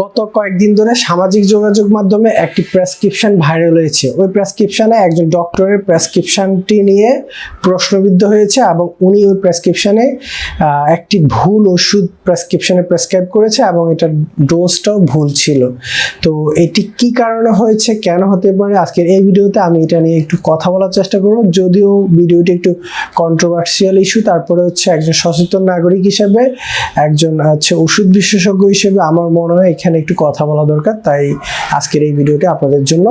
গত কয়েকদিন ধরে সামাজিক যোগাযোগ মাধ্যমে একটি প্রেসক্রিপশন ভাইরাল হয়েছে। ওই প্রেসক্রিপশনে একজন ডক্টরের প্রেসক্রিপশনটি নিয়ে প্রশ্নবিদ্ধ হয়েছে এবং উনি ওই প্রেসক্রিপশনে একটি ভুল ওষুধ প্রেসক্রিপশনে প্রেসক্রাইব করেছে এবং এটার ডোজটাও ভুল ছিল। তো এটি কি কারণে হয়েছে, কেন হতে পারে, আজকের এই ভিডিওতে আমি এটা নিয়ে একটু কথা বলার চেষ্টা করব। যদিও ভিডিওটি একটু কন্ট্রোভার্সিয়াল ইস্যু তারপরে হচ্ছে একজন সচেতন নাগরিক হিসেবে, একজন হচ্ছে ওষুধ বিশেষজ্ঞ হিসেবে আমার মনে হয় এখানে একটু কথা বলা দরকার, তাই আজকের এই ভিডিওটা আপনাদের জন্য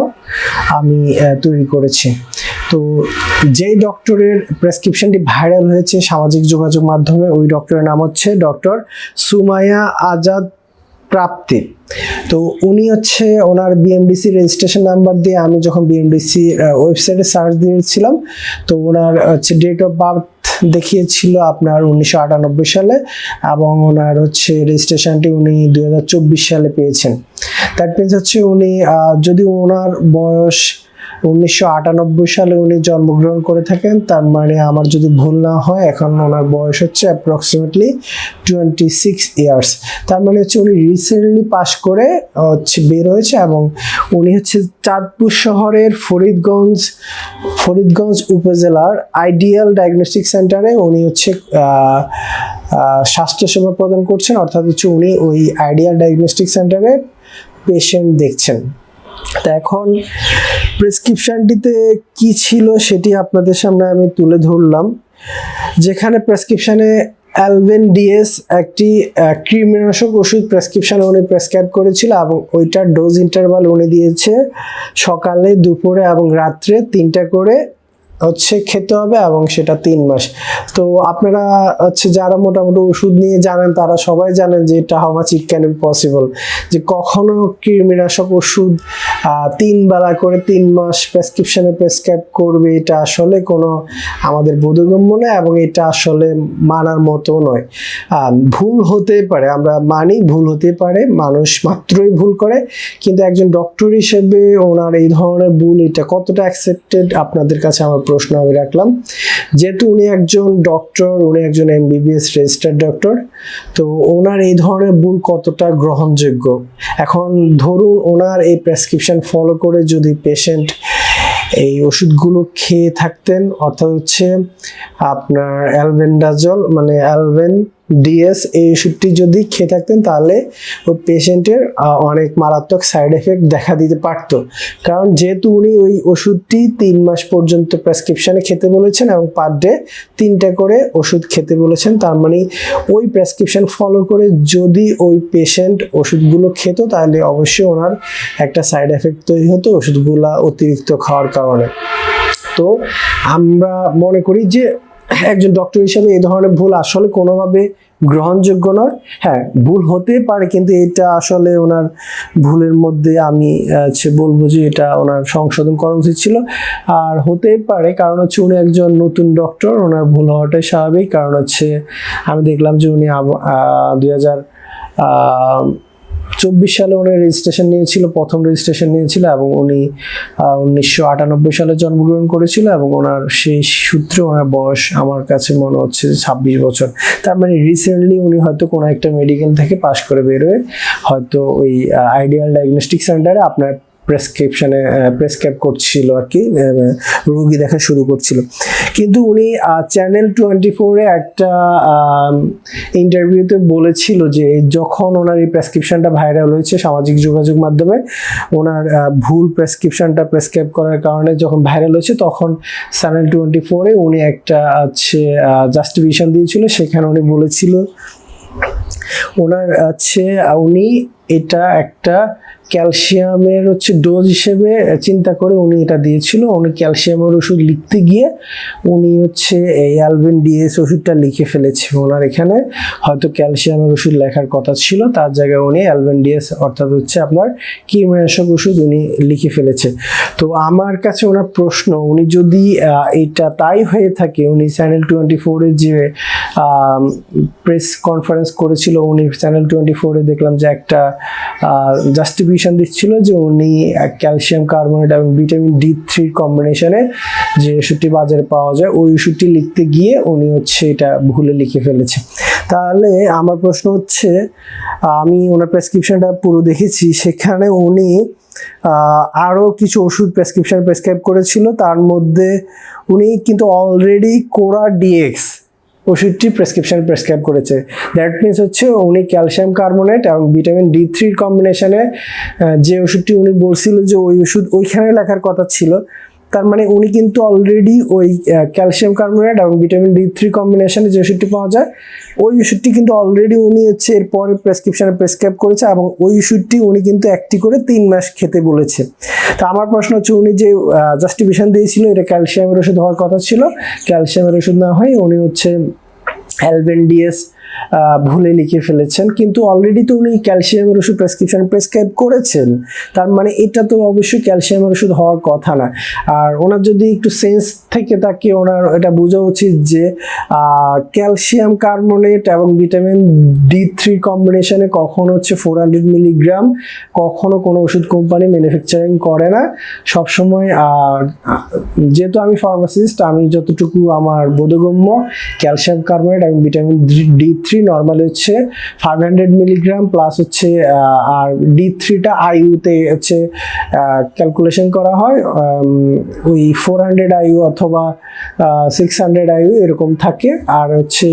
আমি তৈরি করেছি। তো যেই ডক্টরের প্রেসক্রিপশনটি ভাইরাল হয়েছে সামাজিক যোগাযোগ মাধ্যমে, ওই ডক্টরের নাম হচ্ছে ডক্টর সুমায়া আজাদ প্রাপ্তি। তো উনি হচ্ছে ওনার বিএমডিসি রেজিস্ট্রেশন নাম্বার দিয়ে আমি যখন বিএমডিসি ওয়েবসাইটে সার্চ দিয়েছিলাম, তো ওনার হচ্ছে ডেট অফ বার্থ দেখিয়েছিল আপনার উনিশশো আটানব্বই সালে এবং ওনার হচ্ছে রেজিস্ট্রেশনটি উনি দু হাজার চব্বিশ সালে পেয়েছেন। দ্যাট মিনস হচ্ছে উনি যদি ওনার বয়স উনিশশো আটানব্বই সালে উনি জন্মগ্রহণ করে থাকেন। তার মানে আমার যদি ভুল না হয়, এখন ওনার বয়স হচ্ছে অ্যাপ্রক্সিমেটলি টোয়েন্টি সিক্স ইয়ার্স তার মানে হচ্ছে উনি রিসেন্টলি পাশ করে হচ্ছে বের হয়েছে এবং উনি হচ্ছে চাঁদপুর শহরের ফরিদগঞ্জ ফরিদগঞ্জ উপজেলার আইডিয়াল ডায়াগনস্টিক সেন্টারে উনি হচ্ছে স্বাস্থ্যসেবা প্রদান করছেন। অর্থাৎ হচ্ছে উনি ওই আইডিয়াল ডায়াগনস্টিক সেন্টারে পেশেন্ট দেখছেন। তা এখন প্রেসক্রিপশনটিতে কি ছিল সেটি আপনাদের সামনে আমি তুলে ধরলাম। যেখানে প্রেসক্রিপশানে অ্যালভেন ডিএস একটি কৃমিনাশক ওষুধ প্রেসক্রিপশানে উনি প্রেসক্রাইব করেছিল এবং ওইটার ডোজ ইন্টারভাল উনি দিয়েছে সকালে, দুপুরে এবং রাত্রে তিনটা করে হচ্ছে খেতে হবে এবং সেটা তিন মাস। তো আপনারা হচ্ছে যারা মোটামুটি ওষুধ নিয়ে জানেন, তারা সবাই জানেন যে এটা মাচ ইট ক্যান পসিবল যে কখনো কৃমিনাশক ওষুধ তিন বেলা করে তিন মাস প্রেসক্রিপশনে প্রেসক্রাইব করবে, এটা আসলে কোনো আমাদের বোধগম্য নয় এবং এটা আসলে মানার মতো নয়। ভুল হতে পারে, আমরা মানি ভুল হতে পারে, মানুষ মাত্রই ভুল করে, কিন্তু একজন ডক্টর হিসেবে ওনার এই ধরনের ভুল, এটা কতটা অ্যাকসেপ্টেড আপনাদের কাছে আমার প্রশ্ন আমি রাখলাম। যেহেতু উনি একজন ডক্টর উনি একজন এমবিবিএস রেজিস্টার্ড ডক্টর তো ওনার এই ধরনের ভুল কতটা গ্রহণযোগ্য? এখন ধরুন ওনার এই প্রেসক্রিপশন ফলো করে যদি পেশেন্ট এই ওষুধগুলো খেয়ে থাকতেন, অর্থাৎ হচ্ছে আপনার অ্যালভেন্ডাজল মানে অ্যালভেন ডিএস এই ওষুধটি যদি খেয়ে থাকতেন, তাহলে ওই পেশেন্টের অনেক মারাত্মক সাইড এফেক্ট দেখা দিতে পারতো। কারণ যেহেতু উনি ওই ওষুধটি তিন মাস পর্যন্ত প্রেসক্রিপশানে খেতে বলেছেন এবং পার ডে তিনটা করে ওষুধ খেতে বলেছেন, তার মানে ওই প্রেসক্রিপশন ফলো করে যদি ওই পেশেন্ট ওষুধগুলো খেত, তাহলে অবশ্যই ওনার একটা সাইড এফেক্ট তৈরি হতো ওষুধগুলা অতিরিক্ত খাওয়ার কারণে। তো আমরা মনে করি যে একজন ডক্টর হিসেবে এই ধরনের ভুল আসলে কোনোভাবে গ্রহণযোগ্য নয়। হ্যাঁ ভুল হতে পারে কিন্তু এটা আসলে ওনার ভুলের মধ্যে আমি হচ্ছে বলব যে এটা ওনার সংশোধন করা উচিত ছিল। আর হতেই পারে, কারণ হচ্ছে উনি একজন নতুন ডক্টর ওনার ভুল হওয়াটাই স্বাভাবিক। কারণ হচ্ছে আমি দেখলাম যে উনি দুই হাজার চব্বিশ সালে উনি রেজিস্ট্রেশন নিয়েছিল, প্রথম রেজিস্ট্রেশন নিয়েছিল এবং উনি উনিশশো আটানব্বই সালে জন্মগ্রহণ করেছিল এবং ওনার সেই সূত্রে ওনার বয়স আমার কাছে মনে হচ্ছে ছাব্বিশ বছর। তার মানে রিসেন্টলি উনি হয়তো কোনো একটা মেডিকেল থেকে পাশ করে বেরোয়, হয়তো ওই আইডিয়াল ডায়াগনস্টিক সেন্টারে আপনার প্রেসক্রিপশনে প্রেসক্রাইব করছিল আর কি রোগী দেখা শুরু করছিল। কিন্তু উনি চ্যানেল টোয়েন্টি ফোরে একটা ইন্টারভিউতে বলেছিল যে যখন ওনার এই প্রেসক্রিপশনটা ভাইরাল হয়েছে সামাজিক যোগাযোগ মাধ্যমে, ওনার ভুল প্রেসক্রিপশনটা প্রেসক্রাইব করার কারণে যখন ভাইরাল হয়েছে, তখন চ্যানেল টোয়েন্টি ফোরে উনি একটা, হচ্ছে জাস্টিফিকেশন দিয়েছিল। সেখানে উনি বলেছিল, ওনার, হচ্ছে, উনি এটা একটা ক্যালসিয়ামের হচ্ছে ডোজ হিসেবে চিন্তা করে উনি এটা দিয়েছিল। উনি ক্যালসিয়ামের ওষুধ লিখতে গিয়ে উনি হচ্ছে এই অ্যালবেন ডিএস ওষুধটা লিখে ফেলেছে ওনার এখানে। হয়তো ক্যালসিয়ামের ওষুধ লেখার কথা ছিল, তার জায়গায় উনি অ্যালবেন ডিএস অর্থাৎ হচ্ছে আপনার কীটনাশক ওষুধ উনি লিখে ফেলেছে। তো আমার কাছে ওনার প্রশ্ন, উনি যদি এটা তাই হয়ে থাকে, উনি চ্যানেল টোয়েন্টি ফোরে যে প্রেস কনফারেন্স করেছিল, উনি চ্যানেল টোয়েন্টি ফোরে দেখলাম যে একটা জাস্টিফিকেশন দিচ্ছিল যে উনি ক্যালসিয়াম কার্বনেট এবং ভিটামিন ডি থ্রির কম্বিনেশনে যে ওষুধটি বাজারে পাওয়া যায়, ওই ওষুধটি লিখতে গিয়ে উনি হচ্ছে এটা ভুলে লিখে ফেলেছে। তাহলে আমার প্রশ্ন হচ্ছে, আমি ওনার প্রেসক্রিপশনটা পুরো দেখেছি, সেখানে উনি আরও কিছু ওষুধ প্রেসক্রিপশন প্রেসক্রাইব করেছিল, তার মধ্যে উনি কিন্তু অলরেডি কোরা ডিএক্স ওষুধটি প্রেসক্রিপশন প্রেসক্রাইব করেছে। দ্যাট মিনস হচ্ছে উনি ক্যালসিয়াম কার্বোনেট এবং ভিটামিন ডি থ্রির কম্বিনেশানে যে ওষুধটি উনি বলছিল যে ওই ওষুধ ওইখানে লেখার কথা ছিল তার মানে উনি কিন্তু অলরেডি ওই ক্যালসিয়াম কার্বনেট এবং ভিটামিন ডি থ্রি কম্বিনেশনে যে ওষুধটি পাওয়া যায়, ওই ওষুধটি কিন্তু অলরেডি উনি হচ্ছে এরপরে প্রেসক্রিপশনে প্রেসক্রাইব করেছে এবং ওই ওষুধটি উনি কিন্তু একটি করে তিন মাস খেতে বলেছে। তো আমার প্রশ্ন হচ্ছে উনি যে জাস্টিফিকেশন দিয়েছিল, এটা ক্যালসিয়ামের ওষুধ হওয়ার কথা ছিল ক্যালসিয়ামের ওষুধ না হয় উনি হচ্ছে অ্যালবেন্ডিএস ভুলে লিখে ফেলেছেন। কিন্তু অলরেডি তো উনি ক্যালসিয়ামের ওষুধ প্রেসক্রিপশন প্রেসক্রাইব করেছেন। তার মানে এটা তো অবশ্যই ক্যালসিয়ামের ওষুধ হওয়ার কথা না। আর ওনার যদি একটু সেন্স থেকে তাকে ওনার এটা বোঝা উচিত যে ক্যালসিয়াম কার্বনেট এবং ভিটামিন ডি থ্রি কম্বিনেশনে কখনো হচ্ছে ফোর হান্ড্রেড মিলিগ্রাম কখনো কোনো ওষুধ কোম্পানি ম্যানুফ্যাকচারিং করে না। সবসময় যেহেতু আমি ফার্মাসিস্ট আমি যতটুকু আমার বোধগম্য ক্যালসিয়াম কার্বনেট এবং ভিটামিন ডি থ্রি নর্মালি হচ্ছে ফাইভ হান্ড্রেড মিলিগ্রাম প্লাস হচ্ছে আর ডি থ্রিটা আইউতে হচ্ছে ক্যালকুলেশন করা হয় ওই ফোর হান্ড্রেড আইউ অথবা সিক্স হান্ড্রেড আইউ এরকম থাকে। আর হচ্ছে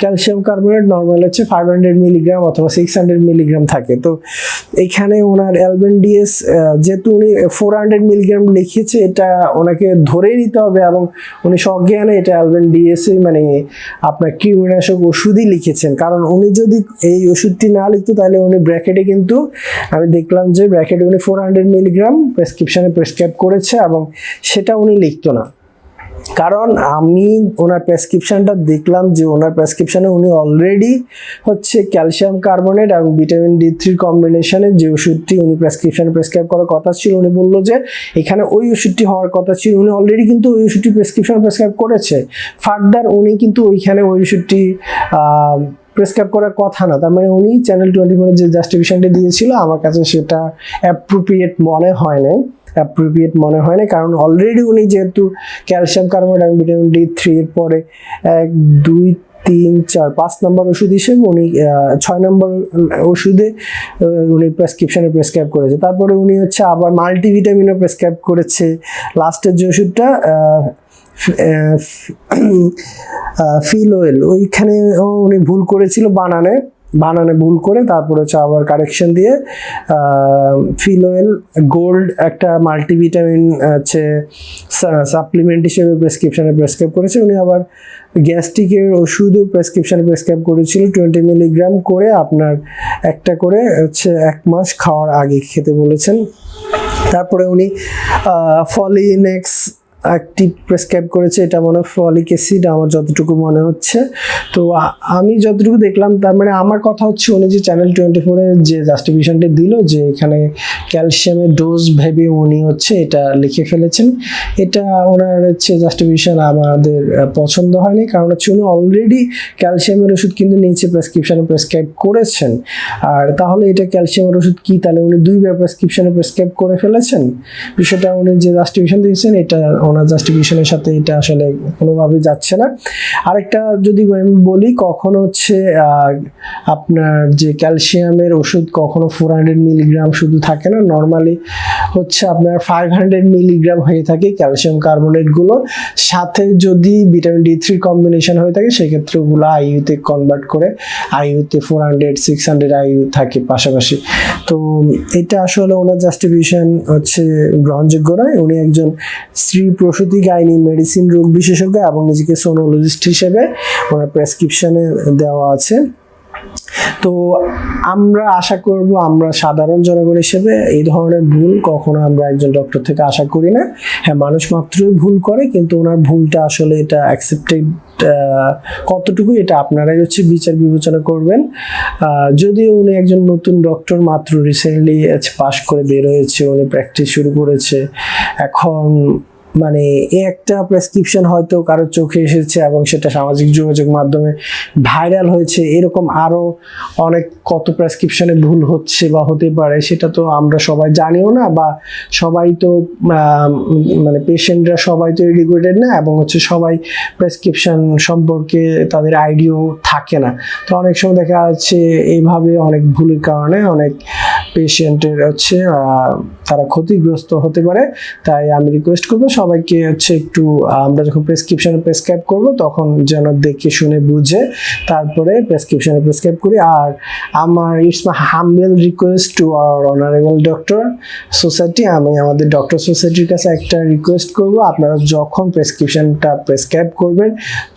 ক্যালসিয়াম কার্বনেট নর্মাল হচ্ছে ফাইভ হান্ড্রেড মিলিগ্রাম অথবা সিক্স হান্ড্রেড মিলিগ্রাম থাকে। তো এইখানে ওনার অ্যালবেন ডিএস যেহেতু উনি ফোর হান্ড্রেড মিলিগ্রাম লিখেছে এটা ওনাকে ধরেই নিতে হবে এবং উনি সজ্ঞানে এটা অ্যালবেন ডিএস মানে আপনার কৃমিনাশক ওষুধই লিখেছেন। কারণ উনি যদি এই ওষুধটি না লিখতো, তাহলে উনি ব্র্যাকেটে কিন্তু আমি দেখলাম যে ব্র্যাকেটে উনি ফোর হান্ড্রেড মিলিগ্রাম প্রেসক্রিপশানে প্রেসক্রাইব করেছে এবং সেটা উনি লিখতো না। কারণ আমি ওনার প্রেসক্রিপশনটা দেখলাম যে ওনার প্রেসক্রিপশানে উনি অলরেডি হচ্ছে ক্যালসিয়াম কার্বনেট এবং ভিটামিন ডি থ্রির কম্বিনেশনে যে ওষুধটি উনি প্রেসক্রিপশনে প্রেসক্রাইব করার কথা ছিল, উনি বলল যে এখানে ওই ওষুধটি হওয়ার কথা ছিল, উনি অলরেডি কিন্তু ওই ওষুধটি প্রেসক্রিপশন প্রেসক্রাইব করেছে। ফার্দার উনি কিন্তু ওইখানে ওই ওষুধটি প্রেসক্রাইব করার কথা না। তার মানে উনি চ্যানেল টোয়েন্টি ফোরের যে জাস্টিফিকেশনটা দিয়েছিল, আমার কাছে সেটা অ্যাপ্রোপ্রিয়েট মনে হয় নাই। অ্যাপ্রোপ্রিয়েট মনে হয় না কারণ অলরেডি উনি যেহেতু ক্যালসিয়াম কার্বনেট এবং ভিটামিন ডি থ্রি এর পরে এক, দুই, তিন, চার, পাঁচ নম্বর ওষুধ হিসেবে উনি ছয় নম্বর ওষুধে উনি প্রেসক্রিপশানে প্রেসক্রাইব করেছে। তারপরে উনি হচ্ছে আবার মাল্টিভিটামিনও প্রেসক্রাইব করেছে। লাস্টের যে ওষুধটা ফিল ওয়েল ওইখানে উনি ভুল করেছিল বানানে। বানানে ভুল করে তারপরে হচ্ছে আবার কারেকশন দিয়ে ফিল ওয়েল গোল্ড একটা মাল্টিভিটামিন হচ্ছে সাপ্লিমেন্ট হিসেবে প্রেসক্রিপশানে প্রেসক্রাইব করেছে। উনি আবার গ্যাস্ট্রিকের ওষুধও প্রেসক্রিপশনে প্রেসক্রাইব করেছিল। টোয়েন্টি মিলিগ্রাম করে আপনার একটা করে হচ্ছে এক মাস খাওয়ার আগে খেতে বলেছেন। তারপরে উনি ফলিনেক্স একটি প্রেসক্রাইব করেছে, এটা মনে হয় ফলিক অ্যাসিড, আমার যতটুকু মনে হচ্ছে। তো আমি যতটুকু দেখলাম, তার মানে আমার কথা হচ্ছে, উনি যে চ্যানেল টোয়েন্টি ফোরে যে জাস্টিফিকেশনটি দিল, যে এখানে ক্যালসিয়ামের ডোজ ভেবে উনি হচ্ছে এটা লিখে ফেলেছেন, এটা ওনার হচ্ছে জাস্টিফিকেশন আমাদের পছন্দ হয়নি। কারণ হচ্ছে উনি অলরেডি ক্যালসিয়ামের ওষুধ কিন্তু নিচে প্রেসক্রিপশনে প্রেসক্রাইব করেছেন। আর তাহলে এটা ক্যালসিয়ামের ওষুধ কি? তাহলে উনি দুইবার প্রেসক্রিপশনে প্রেসক্রাইব করে ফেলেছেন? বিষয়টা উনি যে জাস্টিফিকেশন দিয়েছেন, এটা ওনার জাস্টিফিকেশনের সাথে এটা আসলে কোনোভাবেই যাচ্ছে না। আরেকটা যদি আমি বলি, কখনো হচ্ছে আপনার যে ক্যালসিয়ামের ওষুধ কখনো ফোর হান্ড্রেড মিলিগ্রাম শুধু থাকে না নর্মালি হচ্ছে আপনার ফাইভ হান্ড্রেড মিলিগ্রাম হয়ে থাকে ক্যালসিয়াম কার্বোনেটগুলো সাথে যদি ভিটামিন ডি থ্রি কম্বিনেশন হয়ে থাকে, সেক্ষেত্রে ওগুলো আইইউতে কনভার্ট করে আইইউতে four hundred six hundred IU থাকে পাশাপাশি। তো এটা আসলে ওনার জাস্টিফিকেশন হচ্ছে গ্রহণযোগ্য নয়। উনি একজন স্ত্রী প্রসূতি গাইনি মেডিসিন রোগ বিশেষজ্ঞ এবং নিজেকে সোনোলজিস্ট হিসেবে ওনার প্রেসক্রিপশনে দেওয়া আছে। তো আমরা আশা করব আমরা সাধারণ জনগণ হিসেবে এই ধরনের ভুল কখনো আমরা একজন ডক্টর থেকে আশা করি না। হ্যাঁ মানুষ মাত্রই ভুল করে, কিন্তু ওনার ভুলটা আসলে এটা অ্যাকসেপ্টেড কতটুকু এটা আপনারাই হচ্ছে বিচার বিবেচনা করবেন। যদিও উনি একজন নতুন ডক্টর মাত্র রিসেন্টলি পাশ করে বের হয়েছে, উনি প্র্যাকটিস শুরু করেছে। এখন মানে একটা প্রেসক্রিপশন হয়তো কারোর চোখে এসেছে এবং সেটা সামাজিক যোগাযোগ মাধ্যমে ভাইরাল হয়েছে। এরকম আরও অনেক কত প্রেসক্রিপশনে ভুল হচ্ছে বা হতে পারে, সেটা তো আমরা সবাই জানিও না বা সবাই তো মানে পেশেন্টরা সবাই তো এডুকেটেড না এবং হচ্ছে সবাই প্রেসক্রিপশন সম্পর্কে তাদের আইডিয়াও থাকে না। তো অনেক সময় দেখা যাচ্ছে এইভাবে অনেক ভুলের কারণে অনেক পেশেন্টের হচ্ছে তারা ক্ষতিগ্রস্ত হতে পারে। তাই আমি রিকোয়েস্ট করব সবাইকে হচ্ছে একটু, আমরা যখন প্রেসক্রিপশনে প্রেসক্রাইব করব, তখন যেন দেখে শুনে বুঝে, তারপরে প্রেসক্রিপশনে প্রেসক্রাইব করি। আর আমার it's my humble request to our honourable doctor society আমি আমাদের ডক্টর সোসাইটির কাছে একটা রিকোয়েস্ট করব, আপনারা যখন প্রেসক্রিপশনটা প্রেসক্রাইব করবেন,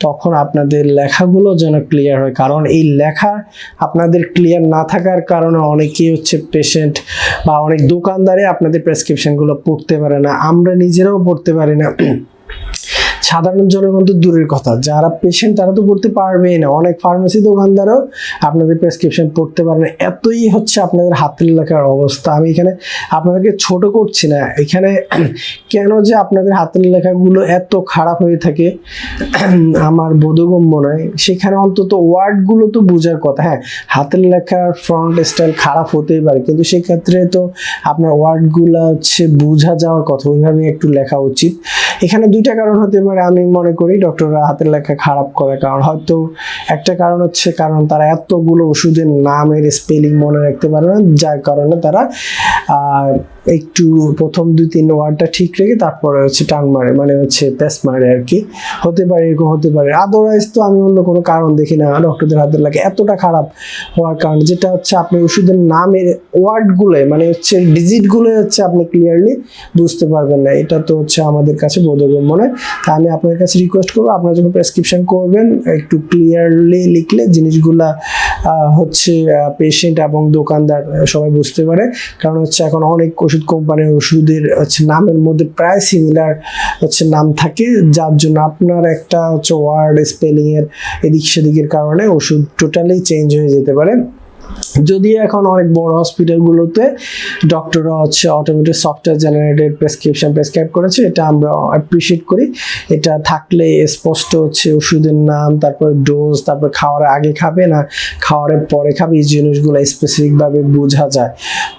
তখন আপনাদের লেখাগুলো যেন ক্লিয়ার হয়। কারণ এই লেখা আপনাদের ক্লিয়ার না থাকার কারণে অনেকেই হচ্ছে পেশেন্ট বা অনেক দোকানদারে আপনাদের প্রেসক্রিপশনগুলো পড়তে পারে না। আমরা নিজেরাও পড়তে পারি না। সাধারণ জনগণ তো দূরের কথা। যারা পেশেন্ট তারা তো পড়তে পারবেই না। অনেক ফার্মেসি দোকানদারও আপনাদের প্রেসক্রিপশন পড়তে পারে না। এতই হচ্ছে আপনাদের হাতের লেখার অবস্থা। আমি এখানে আপনাদেরকে ছোট করছি না। এখানে কেন যে আপনাদের হাতের লেখাগুলো এত খারাপ হয়ে থাকে আমার বোধগম্য নয়। সেখানে অন্তত ওয়ার্ডগুলো তো বোঝার কথা। হ্যাঁ হাতের লেখার ফ্রন্ট স্টাইল খারাপ হতেই পারে। কিন্তু সেক্ষেত্রে তো আপনার ওয়ার্ডগুলো হচ্ছে বোঝা যাওয়ার কথা। ওইভাবে একটু লেখা উচিত। এখানে দুইটা কারণ হতে পারে, আমি মনে করি ডক্টররা হাতের লেখা খারাপ করে। কারণ হয়তো একটা কারণ হচ্ছে কারণ তারা এতগুলো ওষুধের নামের স্পেলিং মনে রাখতে পারে না, যার কারণে তারা একটু প্রথম দুই তিন ওয়ার্ডটা ঠিক রেখে তারপরে হচ্ছে টাং মারে মানে হচ্ছে প্যাস মারে আর কি। হতে পারে এরকম, হতে পারে। আদারওয়াইজ তো আমি অন্য কোনো কারণ দেখি না ডক্টরদের হাতের লাগে। এতটা খারাপ হওয়ার কারণ যেটা হচ্ছে আপনি ওষুধের নামের ওয়ার্ডগুলো মানে হচ্ছে ডিজিটগুলো হচ্ছে আপনি ক্লিয়ারলি বুঝতে পারবেন না। এটা তো হচ্ছে আমাদের কাছে বোধগম্য নয়। তা আমি আপনার কাছে রিকোয়েস্ট করব, আপনারা যখন প্রেসক্রিপশন করবেন, একটু ক্লিয়ারলি লিখলে জিনিসগুলা হচ্ছে পেশেন্ট এবং দোকানদার সবাই বুঝতে পারে। কারণ হচ্ছে এখন অনেক ওষুধ কোম্পানির ওষুধের হচ্ছে নামের মধ্যে প্রায় সিমিলার হচ্ছে নাম থাকে। যার জন্য আপনার একটা হচ্ছে ওয়ার্ড স্পেলিংয়ের এদিক সেদিকের কারণে ওষুধ টোটালি চেঞ্জ হয়ে যেতে পারে। যদিও এখন অনেক বড় হসপিটালগুলোতে ডক্টররা হচ্ছে automatic software generated prescription prescribe করেছে, এটা আমরা অ্যাপ্রিসিয়েট করি। এটা থাকলে স্পষ্ট হচ্ছে ওষুধের নাম, তারপর ডোজ তারপর খাওয়ার আগে খাবে না খাওয়ার পরে খাবে, এই জিনিসগুলো স্পেসিফিকভাবে বোঝা যায়।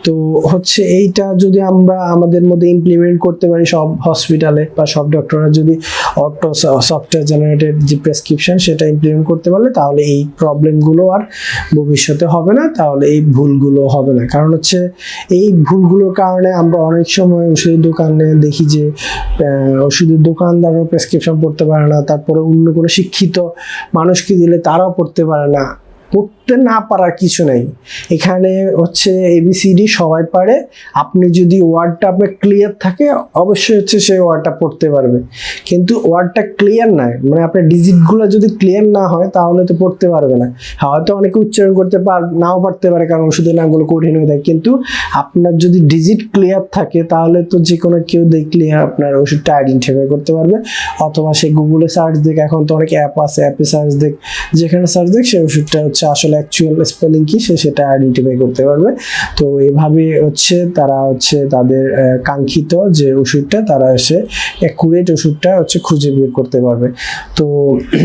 তো হচ্ছে এইটা যদি আমরা আমাদের মধ্যে ইমপ্লিমেন্ট করতে পারি সব হসপিটালে বা সব ডক্টররা যদি অটো সফটওয়্যার জেনারেটেড যে প্রেসক্রিপশন সেটা ইমপ্লিমেন্ট করতে পারলে তাহলে এই প্রবলেমগুলো আর ভবিষ্যতে হবে না, তাহলে এই ভুলগুলো হবে না। কারণ হচ্ছে এই ভুলগুলোর কারণে আমরা অনেক সময় ওষুধের দোকানে দেখি যে ওষুধের দোকানদারও প্রেসক্রিপশন পড়তে পারে না, তারপরে অন্য কোনো শিক্ষিত মানুষকে দিলে তারাও পড়তে পারে না। পড়তে না পারার কিছু নেই। এখানে হচ্ছে এবিসিডি সবাই পারে। আপনি যদি ওয়ার্ডটা আপনার ক্লিয়ার থাকে, অবশ্যই হচ্ছে সেই ওয়ার্ডটা পড়তে পারবে। কিন্তু ওয়ার্ডটা ক্লিয়ার নাই মানে আপনার ডিজিটগুলো যদি ক্লিয়ার না হয়, তাহলে তো পড়তে পারবে না। হয়তো অনেকে উচ্চারণ করতে পার, নাও পারতে পারে, কারণ ওষুধের নামগুলো কঠিন হয়ে থাকে কিন্তু আপনার যদি ডিজিট ক্লিয়ার থাকে, তাহলে তো যে কোনো কেউ দেখলে আপনার ওষুধটা আইডেন্টিফাই করতে পারবে। অথবা সে গুগলে সার্চ দেখ, এখন তো অনেক অ্যাপ আছে অ্যাপে সার্চ দেখ, যেখানে সার্চ দেখ সেই ওষুধটা হচ্ছে আসলে অ্যাকচুয়াল স্পেলিং কি, সে সেটা আইডেন্টিফাই করতে পারবে। তো এভাবে হচ্ছে তারা হচ্ছে তাদের কাঙ্ক্ষিত যে ওষুধটা, তারা এসে অ্যাকুরেট ওষুধটা হচ্ছে খুঁজে বের করতে পারবে। তো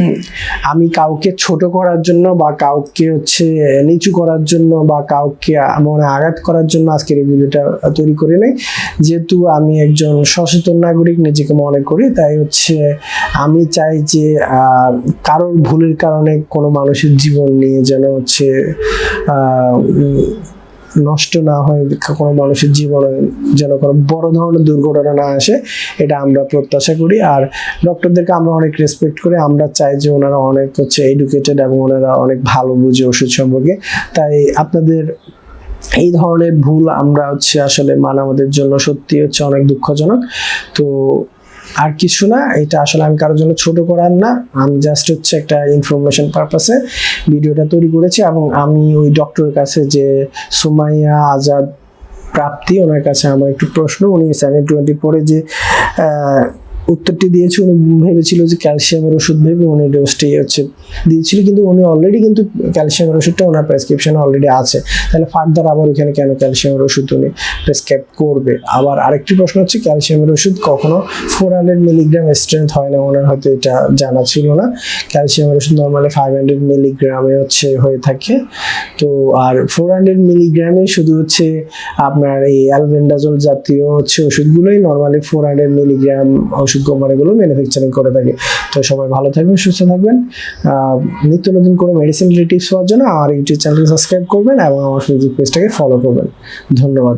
আমি কাউকে ছোট করার জন্য বা কাউকে হচ্ছে নিচু করার জন্য বা কাউকে মনে আঘাত করার জন্য আজকের এই ভিডিওটা তৈরি করে নেই। যেহেতু আমি একজন সচেতন নাগরিক, নিজেকে মনে করি, তাই হচ্ছে আমি চাই যে কারোর ভুলের কারণে কোনো মানুষের জীবন নিয়ে যেন হচ্ছে নষ্ট না হয়, কোনো মানুষের জীবনে যেন কোনো বড় ধরনের দুর্ঘটনা না আসে, এটা আমরা প্রত্যাশা করি। আর ডক্টরদেরকে আমরা অনেক রেসপেক্ট করি। আমরা চাই যে ওনারা অনেক হচ্ছে এডুকেটেড এবং ওনারা অনেক ভালো বুঝে ওষুধ সম্পর্কে। তাই আপনাদের এই ধরনের ভুল আমরা হচ্ছে আসলে মানে আমাদের জন্য সত্যি হচ্ছে অনেক দুঃখজনক। তো আর কিছু না, এটা আসলে আমি কারোর জন্য ছোট করার না। আমি জাস্ট হচ্ছে একটা ইনফরমেশন পারপাসে ভিডিওটা তৈরি করেছি এবং আমি ওই ডক্টরের কাছে যে সুমাইয়া আজাদ প্রাপ্তি, ওনার কাছে আমার একটু প্রশ্ন, উনি সেভেন টোয়েন্টি ফোরে যে উত্তরটি দিয়েছে, উনি ভেবেছিল যে ক্যালসিয়ামের ওষুধ ভেবে উনি ডোজটি হচ্ছে দিয়েছিল, কিন্তু উনি অলরেডি কিন্তু ক্যালসিয়ামের ওষুধটা ওনার প্রেসক্রিপশনে অলরেডি আছে। তাহলে ফার্দার আবার ওখানে কেন ক্যালসিয়ামের ওষুধ উনি প্রেসক্রাইব করবে? আবার আরেকটি প্রশ্ন হচ্ছে, ক্যালসিয়ামের ওষুধ কখনো ফোর হান্ড্রেড মিলিগ্রাম স্ট্রেংথ হয় না, ওনার হয়তো এটা জানা ছিল না। ক্যালসিয়ামের ওষুধ নর্মালি ফাইভ হান্ড্রেড মিলিগ্রামে হচ্ছে হয়ে থাকে। তো আর ফোর হান্ড্রেড মিলিগ্রামে শুধু হচ্ছে আপনার এই অ্যালবেন্ডাজল জাতীয় হচ্ছে ওষুধগুলোই নর্মালি ফোর হান্ড্রেড মিলিগ্রাম ওষুধ কোম্পানিগুলো ম্যানুফ্যাকচারিং করে থাকে। তো সবাই ভালো থাকবেন, সুস্থ থাকবেন। নিত্য নতুন কোনো মেডিসিন রিলেটিভস হওয়ার জন্য আমার ইউটিউব চ্যানেলকে সাবস্ক্রাইব করবেন এবং আমার ফেসবুক পেজটাকে ফলো করবেন। ধন্যবাদ।